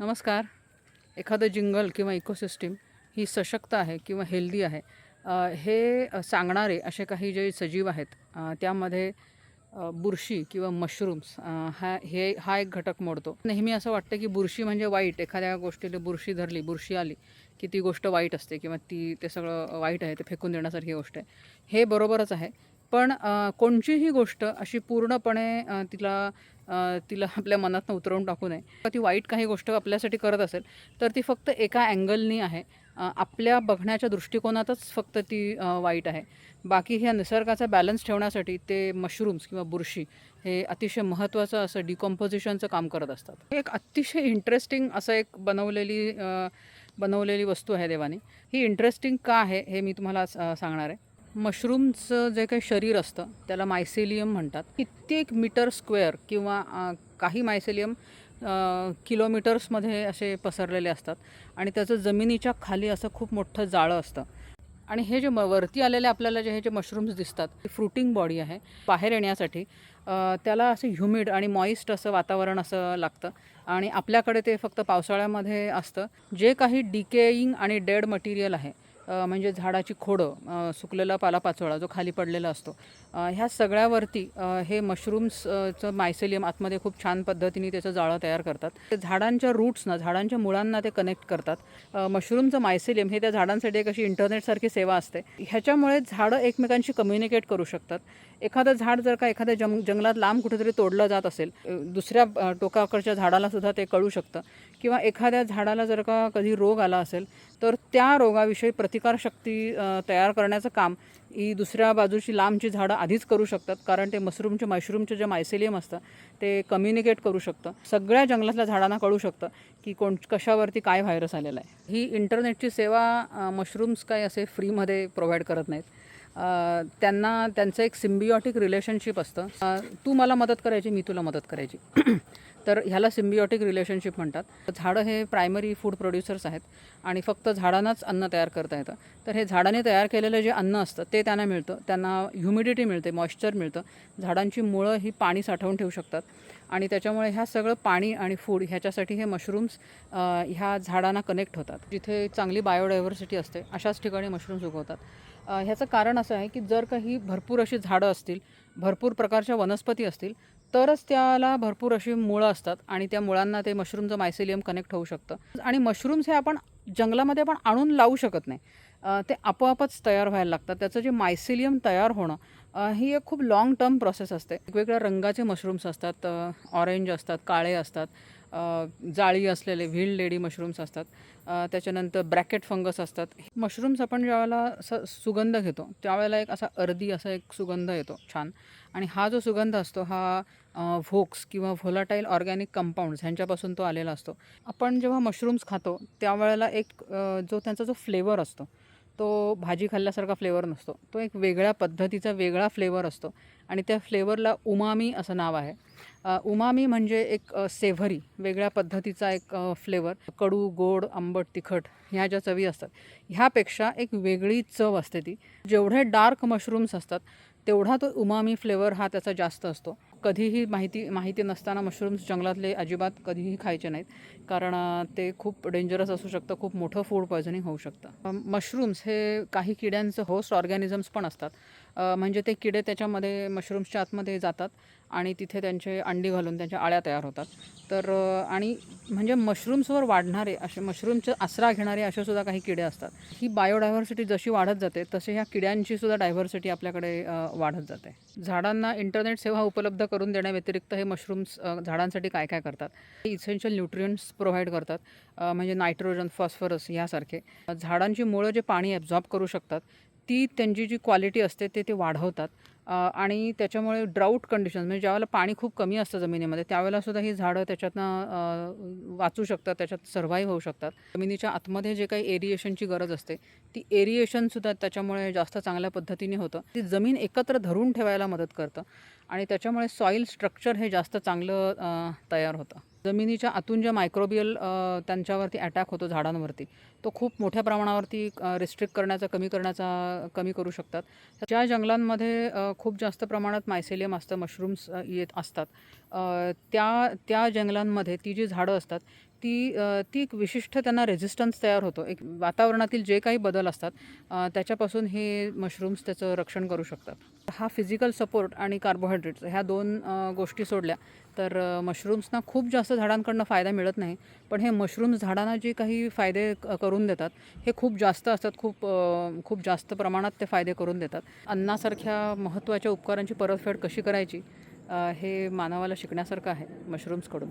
नमस्कार. एखादं जिंगल किंवा इकोसिस्टीम ही सशक्त आहे किंवा हेल्दी आहे हे सांगणारे असे काही जे सजीव आहेत त्यामध्ये बुरशी किंवा मशरूम्स हा हे हा एक घटक मोडतो. नेहमी असं वाटतं की बुरशी म्हणजे वाईट. एखाद्या गोष्टीला बुरशी धरली बुरशी आली की ती गोष्ट वाईट असते किंवा ती ते सगळं वाईट आहे ते फेकून देण्यासारखी गोष्ट आहे. हे बरोबरच आहे. पण कोणचीही गोष्ट अशी पूर्णपणे तिला तिला आपल्या मनातनं उतरवून टाकू नये. किंवा ती वाईट काही गोष्ट आपल्यासाठी करत असेल तर ती फक्त एका अँगलनी आहे. आपल्या बघण्याच्या दृष्टिकोनातच फक्त ती वाईट आहे. बाकी ह्या निसर्गाचा बॅलन्स ठेवण्यासाठी ते मशरूम्स किंवा बुरशी हे अतिशय महत्त्वाचं असं डिकॉम्पोजिशनचं काम करत असतात. एक अतिशय इंटरेस्टिंग असं एक बनवलेली बनवलेली वस्तू आहे देवाने. ही इंटरेस्टिंग का आहे हे मी तुम्हाला सांगणार आहे. मशरूमचं जे काही शरीर असतं त्याला मायसेलियम म्हणतात. कित्येक मीटर स्क्वेअर किंवा काही मायसेलियम किलोमीटर्समध्ये असे पसरलेले असतात. आणि त्याचं जमिनीच्या खाली असं खूप मोठं जाळं असतं. आणि हे जे म वरती आलेले आपल्याला जे हे जे मशरूम्स दिसतात ते फ्रुटिंग बॉडी आहे. बाहेर येण्यासाठी त्याला असं ह्युमिड आणि मॉइस्ट असं वातावरण असं लागतं. आणि आपल्याकडे ते फक्त पावसाळ्यामध्ये असतं. जे काही डिकेईंग आणि डेड मटेरियल आहे म्हणजे झाडाची खोडं सुकलेला पालापाचोळा जो खाली पडलेला असतो. ह्या सगळ्यावरती हे मशरूम्सचं मायसेलियम आतमध्ये खूप छान पद्धतीने त्याचं जाळं तयार करतात. ते झाडांच्या रूट्सना झाडांच्या मुळांना ते कनेक्ट करतात. मशरूमचं मायसेलियम हे त्या झाडांसाठी एक अशी इंटरनेटसारखी सेवा असते. ह्याच्यामुळे झाडं एकमेकांशी कम्युनिकेट करू शकतात. एखादं झाड जर का एखाद्या जंग जंगलात लांब कुठेतरी तोडलं जात असेल दुसऱ्या टोकाकडच्या झाडाला सुद्धा ते कळू शकतं. किंवा एखाद्या झाडाला जर का कधी रोग आला असेल तर त्या रोगाविषयी प्रतिकारशक्ती तयार करण्याचं काम ही दुसऱ्या बाजूची लांबची झाडं आधीच करू शकतात. कारण ते मशरूमचे मशरूमचे जे मायसेलियम असतं ते कम्युनिकेट करू शकतं. सगळ्या जंगलातल्या झाडांना कळू शकतं की कोण कशावरती काय व्हायरस आलेला आहे. ही इंटरनेटची सेवा मशरूम्स काय असे फ्रीमध्ये प्रोव्हाइड करत नाहीत. त्यांना त्यांचं एक सिम्बियोटिक रिलेशनशिप असतं. तू मला मदत करायची मी तुला मदत करायची. तर ह्याला सिम्बिओटिक रिलेशनशिप म्हणतात. झाडं हे प्रायमरी फूड प्रोड्युसर्स आहेत आणि फक्त झाडांनाच अन्न तयार करता येतं. तर हे झाडाने तयार केलेलं जे अन्न असतं ते त्यांना मिळतं. त्यांना ह्युमिडिटी मिळते मॉइश्चर मिळतं. झाडांची मुळं ही पाणी साठवून ठेवू शकतात. आणि त्याच्यामुळे ह्या सगळं पाणी आणि फूड ह्याच्यासाठी हे मशरूम्स ह्या झाडांना कनेक्ट होतात. जिथे चांगली बायोडायव्हर्सिटी असते अशाच ठिकाणी मशरूम्स उगवतात. ह्याचं कारण असं आहे की जर काही भरपूर अशी झाडं असतील भरपूर प्रकारच्या वनस्पती असतील तरच त्याला भरपूर अशी मुळं असतात आणि त्या मुळांना ते मशरूमचं मायसिलियम कनेक्ट होऊ शकतं. आणि मशरूम्स हे आपण जंगलामध्ये आपण आणून लावू शकत नाही. ते आपोआपच तयार व्हायला लागतात. त्याचं जे मायसिलियम तयार होणं ही एक खूप लाँग टर्म प्रोसेस असते. वेगवेगळ्या रंगाचे मशरूम्स असतात ऑरेंज असतात काळे असतात. जाळी असलेले व्हील लेडी मशरूम्स असतात. त्याच्यानंतर ब्रॅकेट फंगस असतात. मशरूम्स आपण ज्यावेळेला असं सुगंध घेतो त्यावेळेला एक असा अर्धी असा एक सुगंध येतो छान. आणि हा जो सुगंध असतो हा व्होक्स किंवा व्होलाटाईल ऑर्गॅनिक कंपाऊंड्स ह्यांच्यापासून तो आलेला असतो. आपण जेव्हा मशरूम्स खातो त्यावेळेला एक जो त्यांचा जो फ्लेवर असतो तो भाजी खाल्ल्यासारखा फ्लेवर नसतो. तो एक वेगळ्या पद्धतीचा वेगळा फ्लेवर असतो. आणि त्या फ्लेवरला उमामी असं नाव आहे. उमामी म्हणजे एक सेव्हरी वेगळ्या पद्धतीचा एक फ्लेवर. कडू गोड आंबट तिखट ह्या ज्या चवी असतात ह्यापेक्षा एक वेगळी चव असते ती. जेवढे डार्क मशरूम्स असतात तेवढा तो उमामी फ्लेवर हा त्याचा जास्त असतो. कधीही माहिती माहिती नसताना मशरूम्स जंगलातले अजिबात कधीही खायचे नाहीत कारण ते खूप डेंजरस असू शकतं खूप मोठं फूड पॉयझनिंग होऊ शकतं. मशरूम्स हे काही किड्यांचं होस्ट ऑर्गॅनिझम्स पण असतात. म्हणजे ते किडे त्याच्यामध्ये मशरूम्सच्या आतमध्ये जातात आणि तिथे त्यांचे अंडी घालून त्यांच्या आळ्या तयार होतात. तर आणि म्हणजे मशरूम्सवर वाढणारे असे मशरूमचे आसरा घेणारे असे सुद्धा काही किडे असतात. ही बायोडायव्हर्सिटी जशी वाढत जाते तसे ह्या किड्यांची सुद्धा डायव्हर्सिटी आपल्याकडे वाढत जाते. झाडांना इंटरनेट सेवा उपलब्ध करून देण्याव्यतिरिक्त हे मशरूम्स झाडांसाठी काय काय करतात? इसेन्शियल न्यूट्रियंट्स प्रोव्हाइड करतात म्हणजे नायट्रोजन फॉस्फरस यासारखे झाडांची मुळं जे पाणी ॲब्झॉर्ब करू शकतात ती त्यांची जी क्वालिटी असते ते ते वाढवतात. आणि त्याच्यामुळे ड्राऊट कंडिशन म्हणजे ज्यावेळेला पाणी खूप कमी असतं जमिनीमध्ये त्यावेळेला सुद्धा ही झाडं त्याच्यातनं वाचू शकतात त्याच्यात सर्व्हाईव्ह होऊ शकतात. जमिनीच्या आतमध्ये जे काही एरिएशनची गरज असते ती एरिएशनसुद्धा त्याच्यामुळे जास्त चांगल्या पद्धतीने होतं. ती जमीन एकत्र धरून ठेवायला मदत करतं. आणि त्याच्यामुळे सॉईल स्ट्रक्चर हे जास्त चांगलं तयार होतं. जमिनीच्या आतून जे मायक्रोबियल त्यांच्यावरती अटॅक होतो झाडांवरती तो खूप मोठ्या प्रमाणावरती रिस्ट्रिक्ट करण्याचा कमी करण्याचा कमी करू शकतात. ज्या जंगलांमध्ये खूप जास्त प्रमाणात मायसेलियम असतं मशरूम्स येत असतात त्या त्या जंगलांमध्ये ती जी झाडं असतात ती ती एक विशिष्ट त्यांना रेझिस्टन्स तयार होतो. एक वातावरणातील जे काही बदल असतात त्याच्यापासून हे मशरूम्स त्याचं रक्षण करू शकतात. हा फिजिकल सपोर्ट आणि कार्बोहायड्रेट्स ह्या दोन गोष्टी सोडल्या तर मशरूम्सना खूप जास्त झाडांकडनं फायदा मिळत नाही. पण हे मशरूम्स झाडांना जे काही फायदे करून देतात हे खूप जास्त असतात खूप खूप जास्त प्रमाणात ते फायदे करून देतात. अन्नासारख्या महत्त्वाच्या उपकारांची परतफेड कशी करायची हे मानवाला शिकण्यासारखं आहे मशरूम्सकडून